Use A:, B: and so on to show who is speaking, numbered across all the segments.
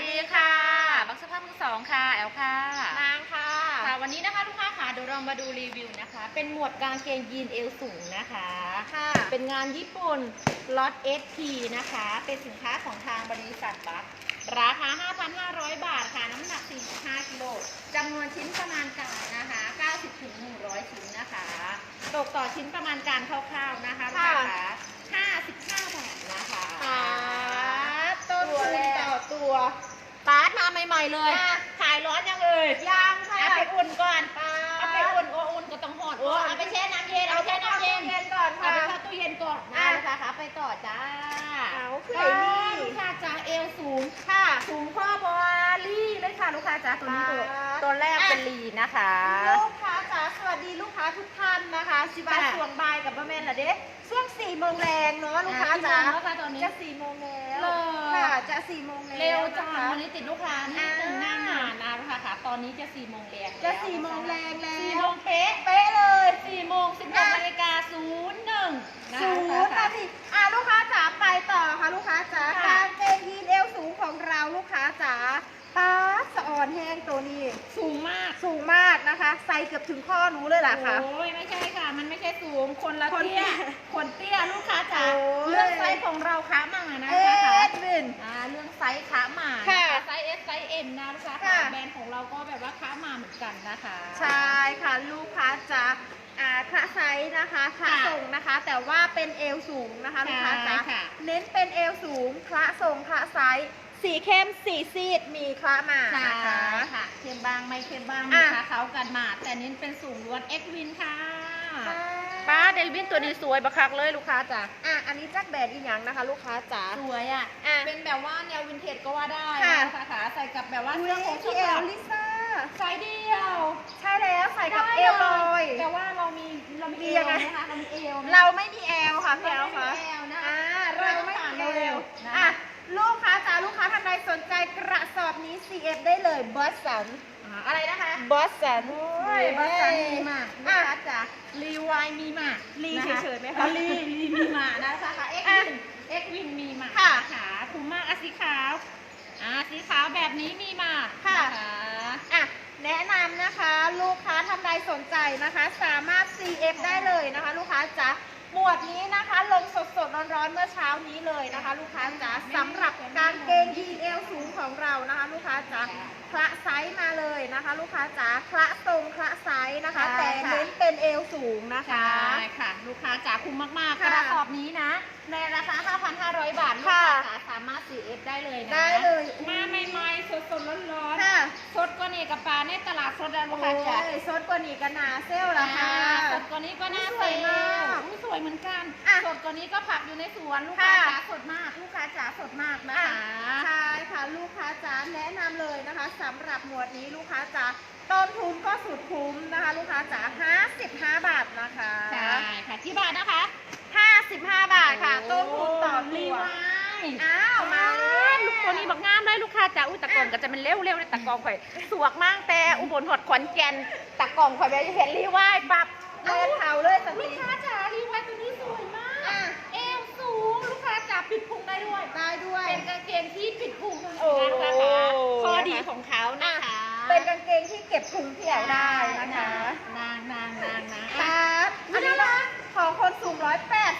A: ดีค่ะบักสภาพมือสองค่ะแอลค่ะ
B: นางค่ะ
A: ค่ะ วันนี้นะคะลูกค้าค่ะเดี๋ยวเรามาดูรีวิวนะคะ เป็นหมวดกางเกงยีนเอวสูงนะคะ
B: ค่ะ
A: เป็นงานญี่ปุ่นล็อต SP นะคะ เป็นสินค้าของทางบริษัทบัคราคา 5,500 บาทค่ะ น้ำหนัก 45กิโลจำนวนชิ้นประมาณการนะคะ 90ถึง100 ชิ้นนะคะ ตกต่อชิ้นประมาณการคร่าวๆนะคะลูกค้าค่ะ55บาทนะคะ
B: ปาดต้น
A: ตัว
B: ทุน
A: แรก
B: ต่อตัว
A: ปาร์ตมาใหม่ๆเลย
B: อะ
A: ขายร้อนยังเอ่ย
B: ยางค่ะ
A: เอาไปอุ่นก่อน
B: ปาด
A: เอาไปอุ่นโอ้อุ่นก็ต้องหอดโอ้เอาไปแช่น้ำเย็นเอา
B: เอา
A: ไปแช่น้ำเย็น
B: เย็น ก่อน
A: เอา
B: ค่ะ
A: ไปเข้าตู้เย็นก่อน
B: อะ
A: นะนะคะขาไปต่อจ้า
B: เอาคือ
A: จ้า
B: ไหนนี่
A: ลูกค้าจ้าเอวสูง
B: ค่ะ
A: สูงข้อบอลี่เลยค่ะ ลูกค้าจ้าตัวนี้ตัว
B: ปาด
A: ตัวแรก
B: อะ
A: เป็นลีนะคะ
B: ลูกค้าจ๋าสวัสดีลูกค้าทุกท่านนะคะสิบา
A: ค่ะ
B: ส่วงบ่ายกับบะเมนละเด้ช่วงสี่โมงแรงเนาะลูกค้าจ๋า
A: อะกี่โมงแล้วคะตอนนี้
B: จะสี่โมงแล้ว
A: เลิศ
B: ค่ะ จะสี่โมงแล้ว
A: เร็วจัง
B: นะคะ
A: วันนี้ติดลูกค้านี่ถึงหน้า
B: อ่า
A: งานนะลูกค้าค่ะ ตอนนี้จะสี่โมงแรง
B: จะ
A: แล้ว
B: สี่โมงแรงแล้
A: สี่
B: ว
A: โมงเป๊ะ
B: เป๊ะเลย
A: สี่โมงสิบหก
B: อะ
A: นาฬิกาศูนย์หนึ่งนะ
B: ศู
A: คะ
B: นย์นาทีอะลูกค้าจ๋าไปต่อค่ะลูกค้าจ๋า
A: ค่ะ
B: กางเกงยีนเอวสูงของเราลูกค้าจ๋าป้าดสะอ่อนแห้งตัวนี้
A: สูงมาก
B: สูงมากนะคะ ใส่เกือบถึงข้อหนูเลยล่ะค่ะ
A: โอ้ยไม่ใช่ค่ะ มันไม่ใช่สูง คนละ
B: คน
A: เตี้ย
B: เตี้ย
A: คนเตี้ยลูกค้าจ๋า
B: โอ้ย
A: เลือกไซส์ของเราขามานะ
B: เอ็
A: คะ
B: ดวิน
A: อ่าเรื่องไซส์ขามา
B: ค่ะ
A: นไซส์ S ไซส์ M นะลูกค้า
B: ค่ะ
A: ค่ะแบรนด์ของเราก็แบบว่าขามาเหมือนกันนะคะ
B: ใช่ค่ะลูกค้าจ๋าอ่าคละไซส์นะคะคละ
A: ค่ะ
B: ส่งนะคะ แต่ว่าเป็นเอวสูงนะคะลูกค้าจ๋า
A: ใช่ค่ะ
B: เน้นเป็นเอวสูงคละส่งคละไซส์ สีเข้มสีซีดมีคละมา
A: ใช่
B: นะคะ
A: ค่ะเค็มบางไม่เค็มบาง
B: อะ
A: นะคะเขากันมาแต่เน้นเป็นสูงล้วน X Win ค่ะ
B: ป้า
A: ป้าเดวินตัวนี้สวยบักคักเลยลูกค้าจ๋า
B: อะอันนี้จักแบรนด์อีกอย่างนะคะ ลูกค้าจ๋า
A: สวยอะ
B: อะ
A: เป็นแบบว่าแนววินเทจก็ว่าได้
B: ค่ะ
A: นะคะขาใส่กับแบบว่า
B: อุ้
A: เสื้อของ
B: ย
A: ชุ
B: พี่
A: ด
B: เอ
A: แบ
B: ล
A: บ
B: ลิซ่า
A: ไซส์เดียว
B: ใช่แล้วใส่กับเอ
A: ได้
B: วลอย
A: แต่ว่าเรามีเรามี
B: มี
A: เอ
B: ยั
A: ว
B: งไง
A: นะคะเรามีเอวนะ
B: เราไม่มีแอลค่ะพี่แอลค่ะ
A: เราไม่มีแอลนะคะ
B: อ่า
A: เรา
B: เรา
A: ต้อง
B: ไม่
A: ผ่าน
B: มีแอ
A: เร็
B: ล
A: วๆนะคะ
B: อะลูกค้าจ๋า ลูกค้าท่านใดสนใจกระสอบนี้ CF ได้เลยบอสสัน
A: อ่าอะไรนะคะ
B: บอสสัน
A: โอ้ยบัสซันมีมาลูก
B: อะ
A: ค้าจ๋ารีวายมีมา
B: รี
A: นะคะ
B: เฉยๆไหมคะ
A: อ่ลีรีมีมานะคะค่ะเอ็ก
B: อะ
A: วินเอ็กวินมีมา
B: ค่ะ
A: ขาคุ้มมากอะสีขาวอ่าสีขาวแบบนี้มีมา
B: ค่ะ
A: น
B: อะแนะนำนะคะ ลูกค้าท่านใดสนใจนะคะ สามารถ CF ได้เลยนะคะ ลูกค้าจ๋า หมวดนี้นะคะลงสดๆร้อนๆเมื่อเช้านี้เลยนะคะ ลูกค้าจ๋าสำหรับกางเกงยีนเอวสูงของเรานะคะ ลูกค้าจ๋าคละไซส์มาเลยนะคะ ลูกค้าจ๋าคละทรงคละไซส์นะคะ
A: ใช่
B: แต่
A: ค่ะ
B: เน้นเป็นเอวสูงนะคะ
A: ใช่ค่ะ ลูกค้าจ๋าคุ้มมากๆ
B: ค่ะ
A: กระสอบนี้นะ ในราคา 5,500 บาทลูก
B: ค่ะ
A: ค้าจ๋าสามารถ CF ได้เลยนะ
B: ได้เลย
A: มาใหม่ๆ สดๆ ร้อน
B: ค่ะ
A: ๆ สดกว่านี้กับปลาในตลาดสดแล้วลู
B: โอ้
A: กค้าจ๋า
B: ยซดกว่านี้กันนาเซลละค่ะ
A: อ่าสดกว่านี้ก็น่า
B: สวยมาก
A: อุ๊ยสวยเหมือนกัน
B: อะ
A: สดกว่านี้ก็ผักอยู่ในสวนลูกค้า
B: ค่ะ
A: จ๋าสดมาก ลูกค้าจ๋าสดมากนะ
B: อะ
A: คะ
B: ใช่ค่ะลูกค้าจ๋าแนะนำเลยนะคะสำหรับหมวดนี้ลูกค้าจ๋าต้นทุนก็สุดคุ้มนะคะ ลูกค้าจ๋า55 บาทนะคะ
A: ใช่ค่ะที่บาทนะคะ
B: 55 บาทค่ะต้นทุนต่อ
A: รี
B: ตัว
A: วาย
B: อ้าวมาแล้ว
A: ลูกตัวนี้บักงามได้ลูกค้าจ๋าอุ้ยตะกองก็จะเป็นเร็วๆเลยตะกองข่อยสวกมากแต่อุบลหอดขอนแก่นตะกองข่อยแบบเห็นรีวายปับ
B: เล่นเผาเลยสัก
A: ลู
B: ที
A: กค้าจ๋ารีวายตัวนี้สวยมาก
B: อะ
A: เอวสูงลูกค้าจ๋าปิดพุงได้ด้วย
B: ได้ด้วย
A: เป็นกางเกงที่ปิดพุงเหมือน
B: โอ้
A: กันนะคะข้อดีของเขานะคะ
B: เป็นกางเกงที่เก็บพุงเที่ยวได้นะคะ
A: นางนางนางนะ
B: ครับอันนี้นะ ของคนสูง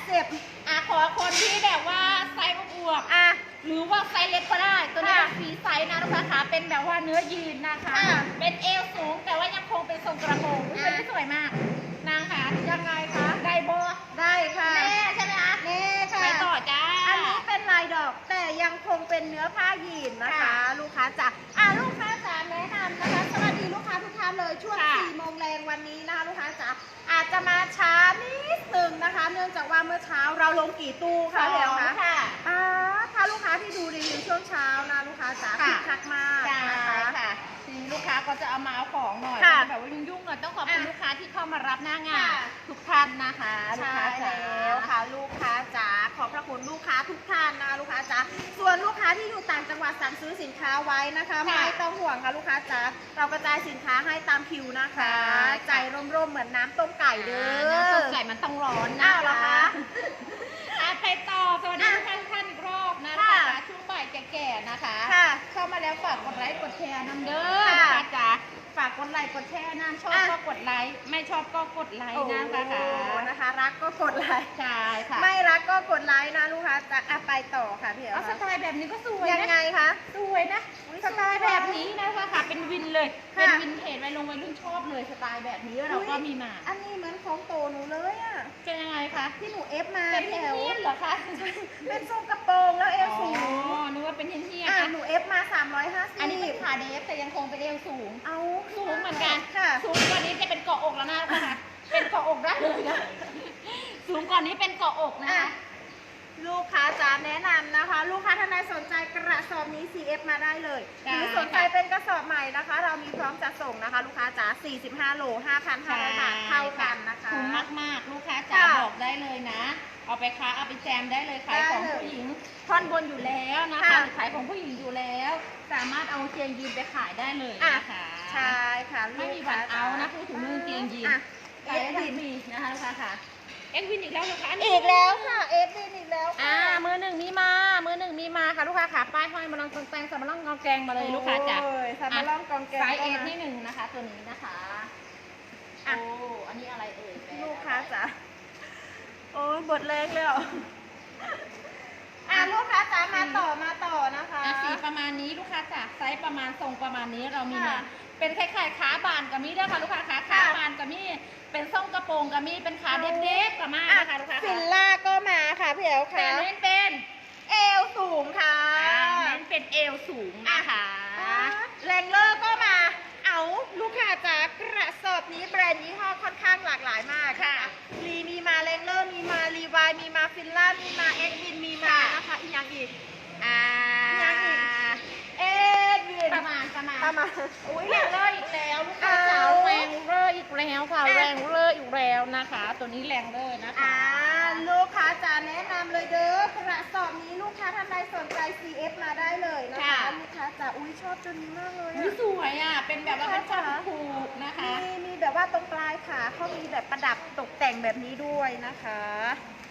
B: 180
A: อะขอคนที่แบบว่าไซส์อวบ
B: อะ
A: ๆหรือว่าไซส์เล็กก็ได้ตัวนี้
B: ค่ะ
A: เป็นฟรีไซส์นะลูกค้าขาเป็นแบบว่าเนื้อยีนนะคะ
B: ค่ะ
A: เป็นเอวสูงแต่ว่ายังคงเป็นทรงกระโปรงอุ๊ย
B: อะ
A: ตัวนี้สวยมาก นางค่ะ
B: ยังไงคะ
A: ได้โบ
B: ได้ค่ะ
A: แน่ใช่ไหมคะ
B: เน่ค่ะ
A: ไปต่อจ้า
B: อันนี้เป็นลายดอกแต่ยังคงเป็นเนื้อผ้ายีนนะคะ
A: ค่ะ
B: ลูกค้าจ๋าอะาอาจจะมาช้านิดนึงนะคะ เนื่องจากว่าเมื่อเช้าเราลงกี่ตู้คะเดี๋ยวคะ
A: ค่ะ
B: อ่าถ้าลูกค้าที่ดูรีวิวช่วงเช้านะลูกค้าจ๋า
A: ค่ะ
B: คึกคักมาก
A: ใช่
B: นะคะ
A: ค่ะทีนี้ลูกค้าก็จะเอามาเอาของหน่อย
B: ค่ะ
A: แบบว่ายุ่งๆหน่อยต้องขอบคุณ
B: อะ
A: ลูกค้าที่เข้ามารับหน้างาน
B: ค่ะ
A: ทุกท่านนะคะลูก
B: ใช่
A: ค้าจ๋า
B: แล้วค่ะ ลูกค้าจ๋า ขอบพระคุณลูกค้าทุกท่านนะคะลูกค้าจ๋าส่วนลูกค้าที่อยู่ต่างจังหวัดสั่งซื้อสินค้าไว้นะคะ
A: ค่ะ
B: ไม่ต้องห่วงค่ะลูกค้าจ๋าเรากระจายสินค้าให้ตามคิวนะคะ
A: ใช่ค่ะ
B: ใจร่มๆเหมือนน้ำต้มไก่เด้อ
A: น้ำส้มไก่มันต้องร้อนนะ
B: อ้าวเหรอคะ
A: อะไปต่อสวัสดี
B: อะ
A: ทุกท่านทุกท่านอีกรอบนะ
B: ค่ะ
A: คะช่วงบ่ายแก่ๆนะคะ
B: ค่ะ
A: เข้ามาแล้วฝากกดไลค์กดแชร์น้ำเด้อ
B: ค่ะ
A: นะคะจ๋าฝากกดไลค์กดแชร์น้ำชอบ
B: อะ
A: ก็กดไลค์ไม่ชอบก็กดไล
B: โอ้
A: ค์นะคะ
B: นะคะ รักก็กดไลค์
A: ใช่ค่ะ
B: ไม่รักก็กดไลค์นะลูกค้าจะอะไปต่อค่ะพี่เอ๋
A: เอาสไตล์แบบนี้ก็สวย
B: ยัง
A: นะ
B: ไงคะ
A: สวยนะ
B: อุ๊ย
A: สไตล์แบบนี้นะคะค่ะเป็นวินเลย
B: ค่ะ
A: เป็นวินเทจวัยลงวัยรุ่นชอบเลยสไตล์แบบนี้เราก็มีมา
B: อันนี้เหมือนของโตหนูเลยอะ
A: เป็นยังไงคะ
B: ที่หนูเอฟมา
A: เป็น
B: แถ
A: เที
B: วย
A: นๆเหรอคะ
B: เป็นทรงกระโปรงแล้วเอว
A: อ๋
B: สูง
A: อนึกว่าเป็นเทียนเทียน
B: อะ
A: อะ
B: หนูเอฟมา 350
A: อันนี้เป็นขาเดฟแต่ยังคงเป็นเอวสูง
B: เอา
A: สูงเหมือนกัน
B: ค่ะ
A: สูงกว่านี้จะเป็นเกาะอกแล้วนะคะเป็นเกาะอกได้เลยนะ สูงกว่านี้เป็นเกาะอกนะ
B: อะ
A: คะ
B: ลูกค้าจะแนะนำนะคะ ลูกค้าท่านใดสนใจกระสอบนี้ CF มาได้เลยห
A: ได้
B: รือสนใจเป็นกระสอบใหม่นะคะ เรามีพร้อมจัดส่งนะคะ ลูกค้าจ๋า45 โล 5,500 บาท เท่ากันนะคะ
A: คุ้มมากๆ ลูกค้าจ๋า
B: ค่ะ
A: บอกได้เลยนะ เอาไปค้าเอาไปแจมได้เลยขาย
B: ได้
A: ของ
B: เลย
A: ผู้หญิงท่อนบนอยู่แล้วนะคะ
B: ค่ะ
A: หรือขายของผู้หญิงอยู่แล้ว สามารถเอากางเกงยีนไปขายได้เลย
B: อะ
A: นะคะ
B: ใช่ค่ะ
A: ไม่มีวันเอานะพูดถึงเรื่องกางเกงยีน
B: อะ
A: ขายได้ทั้งปีนะคะลูกค้าค่ะเอ็กวินอีกแล้วลูกค้า
B: อีกแล้วค่ะเอฟวินอีกแล้วค่ะ
A: อ่ามือหนึ่งมีมา มือหนึ่งมีมาค่ะลูกค้าค่ะป้ายห้อยมาลองแตงสำมาลองกองแกงมาเลยลูกค้าจ๋า
B: โอ้ยซามาล่องกองแกง
A: ไซส์เอ
B: ก็มา
A: ที่หนึ่งนะคะ ตัวนี้นะคะ
B: อะ
A: โอ้อันนี้อะไรเอ่ยแบรนด์
B: ลูกค้าจ๋า โอ้ยบทแรงเลยเหรออะลูกค้าจ๋ามาต่อมาต่อนะคะ
A: อะสีประมาณนี้ลูกค้าจ๋าไซส์ประมาณทรงประมาณนี้เรามีมา
B: ค่ะ
A: เป็นคล้ายๆขาบานกับมีด้วยค่ะลูกค้าขาขา
B: ค่ะ
A: บานกับมีเป็นทรงกระโปรงกับมีเป็นขาเด็บๆกับมา
B: อะ
A: นะคะลูกค้า
B: ฟิล
A: ค่ะ
B: ล่าก็มาค่ะพี่เอ๋ว
A: แต่
B: ค่ะ
A: เน้นเป็น
B: เอวสูงค่ะ
A: อ่าเน้นเป็นเอวสูงนะคะ
B: แรงเลอร์ก็มา เอาลูกค้าจ๋ากระสอบนี้แบรนด์ยี่ห้อค่อนข้างหลากหลายมาก
A: ค่ะ
B: รีมีมาแรงเลอร์มีมา รีวายมีมาฟิลล่ามีมาเอ็กวินมีมา
A: ค่ะ
B: นะคะอีกอย่างอีก
A: อ่า
B: ยังอีกเอ็กวิน
A: ประมาณประมาณ
B: ประมาณ
A: อุ้ยแรงเลอร์อีกแล้วลูกค้าจ๋า
B: เอา
A: แรงเลอร์อีกแล้วค่ะ
B: อะ
A: แรงเลอร์อีกแล้วนะคะ ตัวนี้แรงเลอร์นะคะ
B: อ่าลูกค้าจ๋าแนะนำเลยเด้อกระสอบนี้ลูกค้าท่านใดสนใจ CF มาได้เลยนะคะ
A: ค่ะ
B: ลูกค้าจ๋าอุ้ยชอบตัวนี้มากเลย
A: อุ๊ย
B: อะ
A: สวยอะเป็นแบบว่าเป็นผ้าผูกนะคะ
B: มีมีแบบว่าตรงปลายขาเขามีแบบประดับตกแต่งแบบนี้ด้วยนะคะ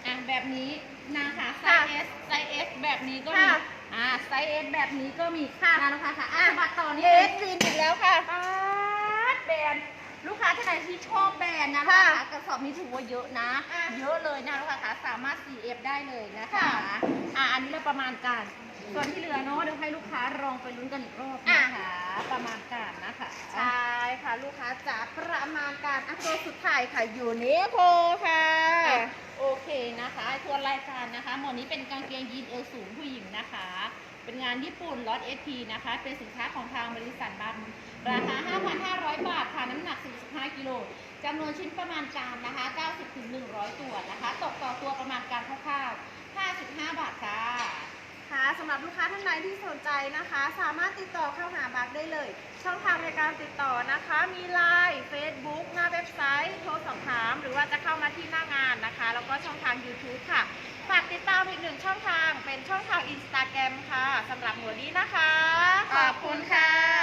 A: อะแบบนี้นะคะไซ
B: ค่ะ
A: ส์ S ไซส์ S แบบนี้ก็มี
B: ค่ะ
A: อ่าไซส์ S แบบนี้ก็มี
B: ค่ะ
A: นะลูกค้าค่ะอะบัตรต่อนี้
B: เอ
A: เลย
B: สวินอีกแล้วค่ะ
A: ปาดแบรนด์ลูกค้าท่านไหนที่ชอบแบรนด์นะลูก
B: ค่ะ
A: ค้ากระสอบนี้ถือว่าเยอะนะ
B: อะ
A: เยอะเลยนะลูกค้าค่ะสามารถ CF ได้เลยนะคะ
B: ค่ะ
A: อะอันนี้เราประมาณการส่วนที่เหลือเนาะเดี๋ยวให้ลูกค้าลองไปลุ้นกันอีกรอบ
B: อะ
A: นะคะประมาณการนะคะ
B: ใช่ ค่ะลูกค้าจ๋าประมาณการอันตัวสุดท้ายค่ะอยู่นิโคค่ะ
A: อะ โอเคนะคะทวนรายการนะคะ หมวดนี้เป็นกางเกงยีนเอวสูงผู้หญิงนะคะ เป็นงานญี่ปุ่นล็อตเอทีนะคะ เป็นสินค้าของทางบริษัทบัมราคา 5,500 บาทค่ะ น้ำหนัก 45 กิโลจำนวนชิ้นประมาณการนะคะ 90ถึง100 ตัวนะคะ ตกต่อตัวประมาณการคร่าวๆ55 บาทค่ะ
B: คะสำหรับลูกค้าท่านใดที่สนใจนะคะ สามารถติดต่อเข้าหาบักได้เลย ช่องทางในการติดต่อนะคะ มีไลน์ Facebook หน้าเว็บไซต์โทรสอบถาม หรือว่าจะเข้ามาที่หน้างานนะคะ แล้วก็ช่องทาง YouTube ค่ะฝากติดตามอีกหนึ่งช่องทางเป็นช่องทางอินสตาแกรมค่ะสำหรับหมวดนี้นะคะ
A: ขอบคุณค่ะ